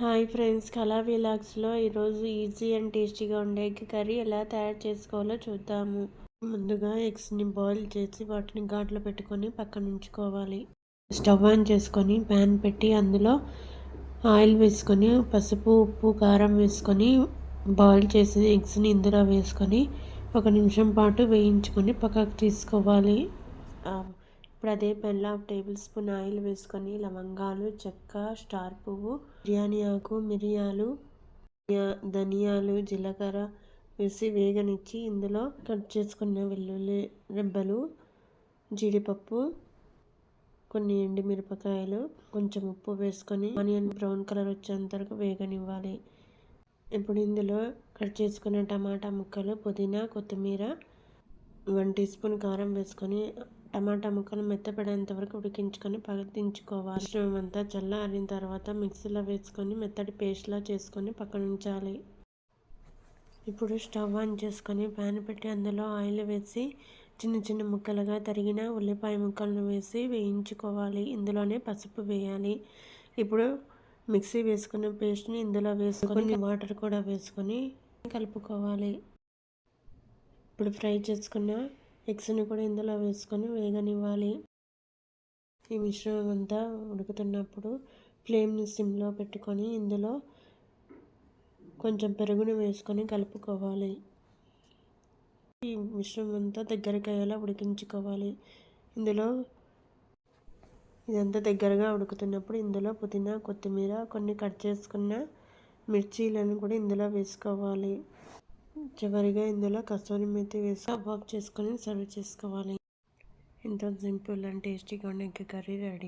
Hi friends కళా విలాగ్స్లో ఈరోజు easy and టేస్టీగా ఉండే ఎగ్ కర్రీ ఎలా తయారు చేసుకోవాలో చూద్దాము. ముందుగా ఎగ్స్ని బాయిల్ చేసి వాటిని ఘాట్లో పెట్టుకొని పక్కన ఉంచుకోవాలి. స్టవ్ ఆన్ చేసుకొని ప్యాన్ పెట్టి అందులో ఆయిల్ వేసుకొని పసుపు ఉప్పు కారం వేసుకొని బాయిల్ చేసిన ఎగ్స్ని ఇందులో వేసుకొని ఒక నిమిషం పాటు వేయించుకొని పక్కకు తీసుకోవాలి. ఇప్పుడు అదే పెన్లో టేబుల్ స్పూన్ ఆయిల్ వేసుకొని లవంగాలు చెక్క స్టార్ పువ్వు బిర్యానీ ఆకు మిరియాలు ధనియాలు జీలకర్ర వేసి వేగనిచ్చి ఇందులో కట్ చేసుకున్న వెల్లుల్లి రెబ్బలు జీడిపప్పు కొన్ని ఎండుమిరపకాయలు కొంచెం ఉప్పు వేసుకొని ఆనియన్ బ్రౌన్ కలర్ వచ్చేంత వరకు వేగనివ్వాలి. ఇప్పుడు ఇందులో కట్ చేసుకున్న టమాటా ముక్కలు పుదీనా కొత్తిమీర వన్ టీ స్పూన్ కారం వేసుకొని టమాటా ముక్కలు మెత్తపడేంత వరకు ఉడికించుకొని మిశ్రమం అంతా చల్లారిన తర్వాత మిక్సీలో వేసుకొని మెత్తటి పేస్ట్లా చేసుకొని పక్కన ఉంచాలి. ఇప్పుడు స్టవ్ ఆన్ చేసుకొని ప్యాన్ పెట్టి అందులో ఆయిల్ వేసి చిన్న చిన్న ముక్కలుగా తరిగిన ఉల్లిపాయ ముక్కలను వేసి వేయించుకోవాలి. ఇందులోనే పసుపు వేయాలి. ఇప్పుడు మిక్సీ వేసుకున్న పేస్ట్ని ఇందులో వేసుకొని వాటర్ కూడా వేసుకొని కలుపుకోవాలి. ఇప్పుడు ఫ్రై చేసుకున్న ఎగ్స్ని కూడా ఇందులో వేసుకొని వేగనివ్వాలి. ఈ మిశ్రమం అంతా ఉడుకుతున్నప్పుడు ఫ్లేమ్ని సిమ్లో పెట్టుకొని ఇందులో కొంచెం పెరుగును వేసుకొని కలుపుకోవాలి. ఈ మిశ్రమం అంతా దగ్గరికి అయ్యేలా ఉడికించుకోవాలి. ఇందులో ఇదంతా దగ్గరగా ఉడుకుతున్నప్పుడు ఇందులో పుదీనా కొత్తిమీర కొన్ని కట్ చేసుకున్న మిర్చీలను కూడా ఇందులో వేసుకోవాలి. చివరిగా ఇందులో కస్తూరి మెత్తి వేసి కబాబ్ చేసుకొని సర్వ్ చేసుకోవాలి. ఎంతో సింపుల్ అండ్ టేస్టీగా ఉండే ఎగ్ కర్రీ రెడీ.